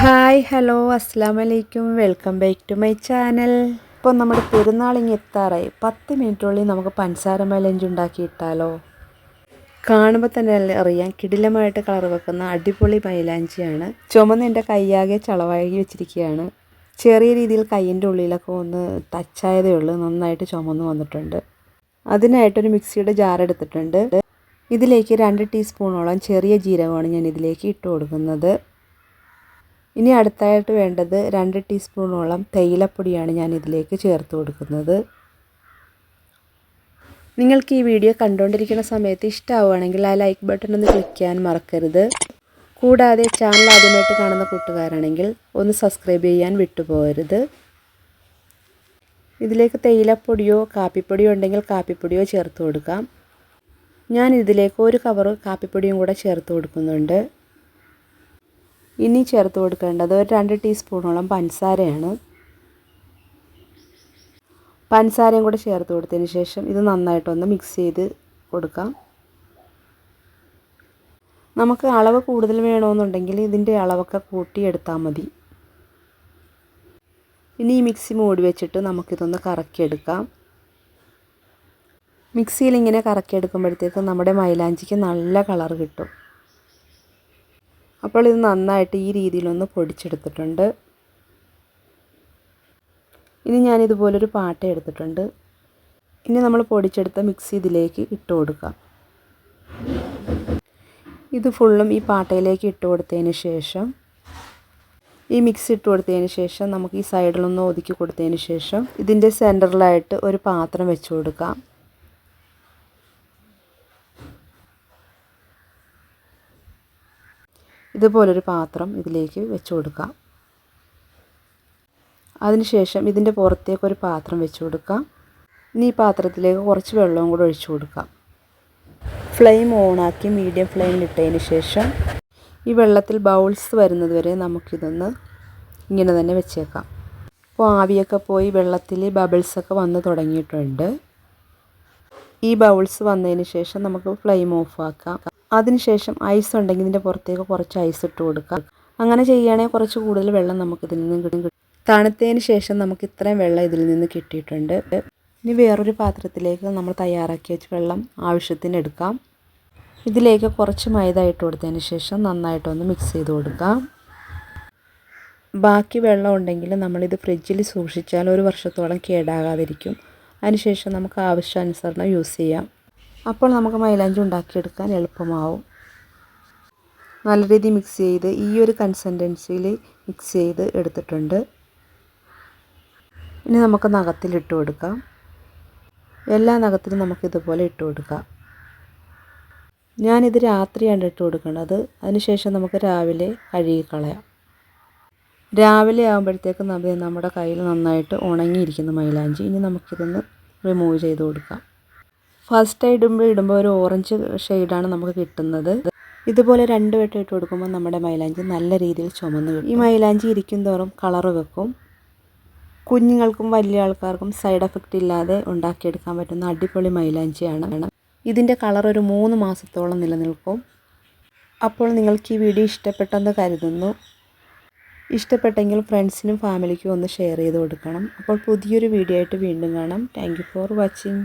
Hello അസ്സാം വലൈക്കും welcome back to my channel. ഇപ്പോൾ നമ്മുടെ പെരുന്നാളിങ്ങി എത്താറായി. പത്ത് മിനിറ്റുള്ളിൽ നമുക്ക് പഞ്ചസാര മൈലഞ്ച് ഉണ്ടാക്കിയിട്ടാലോ കാണുമ്പോൾ തന്നെ അറിയാം കിടിലമായിട്ട് കളർ വെക്കുന്ന അടിപൊളി മൈലാഞ്ചിയാണ് ചുമന്ന് എന്റെ കൈയാകെ ചളവാകി വെച്ചിരിക്കുകയാണ്. ചെറിയ രീതിയിൽ കൈയിന്റെ ഉള്ളിലൊക്കെ ഒന്ന് ടച്ചായതേ ഉള്ളൂ. നന്നായിട്ട് ചുമന്ന് വന്നിട്ടുണ്ട്. അതിനായിട്ടൊരു മിക്സിയുടെ ജാർ എടുത്തിട്ടുണ്ട്. ഇതിലേക്ക് രണ്ട് ടീസ്പൂണോളം ചെറിയ ജീരകമാണ് ഞാൻ ഇതിലേക്ക് ഇട്ട് കൊടുക്കുന്നത്. ഇനി അടുത്തായിട്ട് വേണ്ടത് രണ്ട് ടീസ്പൂണോളം തേയിലപ്പൊടിയാണ് ഞാൻ ഇതിലേക്ക് ചേർത്ത് കൊടുക്കുന്നത്. നിങ്ങൾക്ക് ഈ വീഡിയോ കണ്ടുകൊണ്ടിരിക്കുന്ന സമയത്ത് ഇഷ്ടമാവുകയാണെങ്കിൽ ആ ലൈക്ക് ബട്ടൺ ഒന്ന് ക്ലിക്ക് ചെയ്യാൻ മറക്കരുത്. കൂടാതെ ചാനൽ ആദ്യമായിട്ട് കാണുന്ന കൂട്ടുകാരാണെങ്കിൽ ഒന്ന് സബ്സ്ക്രൈബ് ചെയ്യാൻ വിട്ടുപോകരുത്. ഇതിലേക്ക് തേയിലപ്പൊടിയോ കാപ്പിപ്പൊടിയോ ഉണ്ടെങ്കിൽ കാപ്പിപ്പൊടിയോ ചേർത്ത് കൊടുക്കാം. ഞാൻ ഇതിലേക്ക് ഒരു കവറ് കാപ്പിപ്പൊടിയും കൂടെ ചേർത്ത് കൊടുക്കുന്നുണ്ട്. ഇനി ചേർത്ത് കൊടുക്കേണ്ടത് ഒരു രണ്ട് ടീസ്പൂണോളം പഞ്ചസാരയാണ്. പഞ്ചസാരയും കൂടെ ചേർത്ത് കൊടുത്തതിന് ശേഷം ഇത് നന്നായിട്ടൊന്ന് മിക്സ് ചെയ്ത് കൊടുക്കാം. നമുക്ക് അളവ് കൂടുതൽ വേണമെന്നുണ്ടെങ്കിൽ ഇതിന്റെ അളവൊക്കെ കൂട്ടിയെടുത്താൽ മതി. ഇനി ഈ മിക്സി മൂടി വെച്ചിട്ട് നമുക്കിതൊന്ന് കറക്കിയെടുക്കാം. മിക്സിയിൽ ഇങ്ങനെ കറക്കിയെടുക്കുമ്പോഴത്തേക്കും നമ്മുടെ മൈലാഞ്ചിക്ക് നല്ല കളർ കിട്ടും. അപ്പോൾ ഇത് നന്നായിട്ട് ഈ രീതിയിലൊന്ന് പൊടിച്ചെടുത്തിട്ടുണ്ട്. ഇനി ഞാൻ ഇതുപോലൊരു പാട്ട എടുത്തിട്ടുണ്ട്. ഇനി നമ്മൾ പൊടിച്ചെടുത്ത മിക്സി ഇതിലേക്ക് ഇട്ട് കൊടുക്കാം. ഇത് ഫുള്ളും ഈ പാട്ടയിലേക്ക് ഇട്ട് കൊടുത്തതിന് ശേഷം ഈ മിക്സ് ഇട്ട് കൊടുത്തതിന് ശേഷം നമുക്ക് ഈ സൈഡിലൊന്ന് ഒതുക്കി കൊടുത്തതിന് ശേഷം ഇതിന്റെ സെന്ററിലായിട്ട് ഒരു പാത്രം വെച്ച് കൊടുക്കാം. ഇതുപോലൊരു പാത്രം ഇതിലേക്ക് വെച്ച് കൊടുക്കാം അതിനുശേഷം ഇതിന്റെ പുറത്തേക്ക് ഒരു പാത്രം വെച്ച് കൊടുക്കാം ഇനി ഈ പാത്രത്തിലേക്ക് കുറച്ച് വെള്ളവും കൂടെ ഒഴിച്ചു കൊടുക്കാം ഫ്ലെയിം ഓണാക്കി മീഡിയം ഫ്ലെയിമിലിട്ടതിന് ശേഷം ഈ വെള്ളത്തിൽ ബൗൾസ് വരുന്നത് വരെ നമുക്കിതൊന്ന് ഇങ്ങനെ തന്നെ വെച്ചേക്കാം. അപ്പോൾ ആവിയൊക്കെ പോയി വെള്ളത്തിൽ ബബിൾസൊക്കെ വന്ന് തുടങ്ങിയിട്ടുണ്ട്. ഈ ബൗൾസ് വന്നതിന് ശേഷം നമുക്ക് ഫ്ലെയിം ഓഫ് ആക്കാം. അതിനുശേഷം ഐസ് ഉണ്ടെങ്കിൽ ഇതിന്റെ പുറത്തേക്ക് കുറച്ച് ഐസ് ഇട്ട് കൊടുക്കാം അങ്ങനെ ചെയ്യുകയാണെങ്കിൽ കുറച്ച് കൂടുതൽ വെള്ളം നമുക്ക് ഇതിൽ നിന്ന് കിട്ടും. തണുത്തതിന് ശേഷം നമുക്ക് ഇത്രയും വെള്ളം ഇതിൽ നിന്ന് കിട്ടിയിട്ടുണ്ട്. ഇനി വേറൊരു പാത്രത്തിലേക്ക് നമ്മൾ തയ്യാറാക്കി വെച്ച് വെള്ളം ആവശ്യത്തിന് എടുക്കാം. ഇതിലേക്ക് കുറച്ച് മൈദ ഇട്ട് കൊടുത്തതിന് ശേഷം നന്നായിട്ടൊന്ന് മിക്സ് ചെയ്ത് കൊടുക്കാം. ബാക്കി വെള്ളം ഉണ്ടെങ്കിൽ നമ്മളിത് ഫ്രിഡ്ജിൽ സൂക്ഷിച്ചാൽ ഒരു വർഷത്തോളം കേടാകാതിരിക്കും. അതിനുശേഷം നമുക്ക് ആവശ്യാനുസരണം യൂസ് ചെയ്യാം. അപ്പോൾ നമുക്ക് മൈലാഞ്ചി ഉണ്ടാക്കിയെടുക്കാൻ എളുപ്പമാവും. നല്ല രീതിയിൽ മിക്സ് ചെയ്ത് ഈ ഒരു കൺസിസ്റ്റൻസിയിൽ മിക്സ് ചെയ്ത് എടുത്തിട്ടുണ്ട്. ഇനി നമുക്ക് നഖത്തിൽ ഇട്ട് കൊടുക്കാം. എല്ലാ നഖത്തിലും നമുക്കിതുപോലെ ഇട്ട് കൊടുക്കാം. ഞാനിത് രാത്രിയാണ് ഇട്ട് കൊടുക്കുന്നത്. അതിനുശേഷം നമുക്ക് രാവിലെ കഴുകിക്കളയാം രാവിലെ ആകുമ്പോഴത്തേക്കും നമ്മുടെ കയ്യിൽ നന്നായിട്ട് ഉണങ്ങിയിരിക്കുന്ന മൈലാഞ്ചി. ഇനി നമുക്കിതൊന്ന് റിമൂവ് ചെയ്ത് കൊടുക്കാം. ഫസ്റ്റ് ഇടുമ്പോൾ ഇടുമ്പോൾ ഒരു ഓറഞ്ച് ഷെയ്ഡാണ് നമുക്ക് കിട്ടുന്നത്. ഇതുപോലെ രണ്ട് വട്ടം ഇട്ട് കൊടുക്കുമ്പോൾ നമ്മുടെ മൈലാഞ്ചി നല്ല രീതിയിൽ ചുമന്ന് കിട്ടും. ഈ മൈലാഞ്ചി ഇരിക്കും തോറും കളറ് വെക്കും. കുഞ്ഞുങ്ങൾക്കും വലിയ ആൾക്കാർക്കും സൈഡ് എഫക്റ്റ് ഇല്ലാതെ ഉണ്ടാക്കിയെടുക്കാൻ പറ്റുന്ന അടിപൊളി മൈലാഞ്ചിയാണ്. ഇതിന്റെ കളർ ഒരു മൂന്ന് മാസത്തോളം നിലനിൽക്കും. അപ്പോൾ നിങ്ങൾക്ക് ഈ വീഡിയോ ഇഷ്ടപ്പെട്ടെന്ന് കരുതുന്നു. ഇഷ്ടപ്പെട്ടെങ്കിൽ ഫ്രണ്ട്സിനും ഫാമിലിക്കും ഒന്ന് ഷെയർ ചെയ്ത് കൊടുക്കണം. അപ്പോൾ പുതിയൊരു വീഡിയോ ആയിട്ട് വീണ്ടും കാണാം. Thank for watching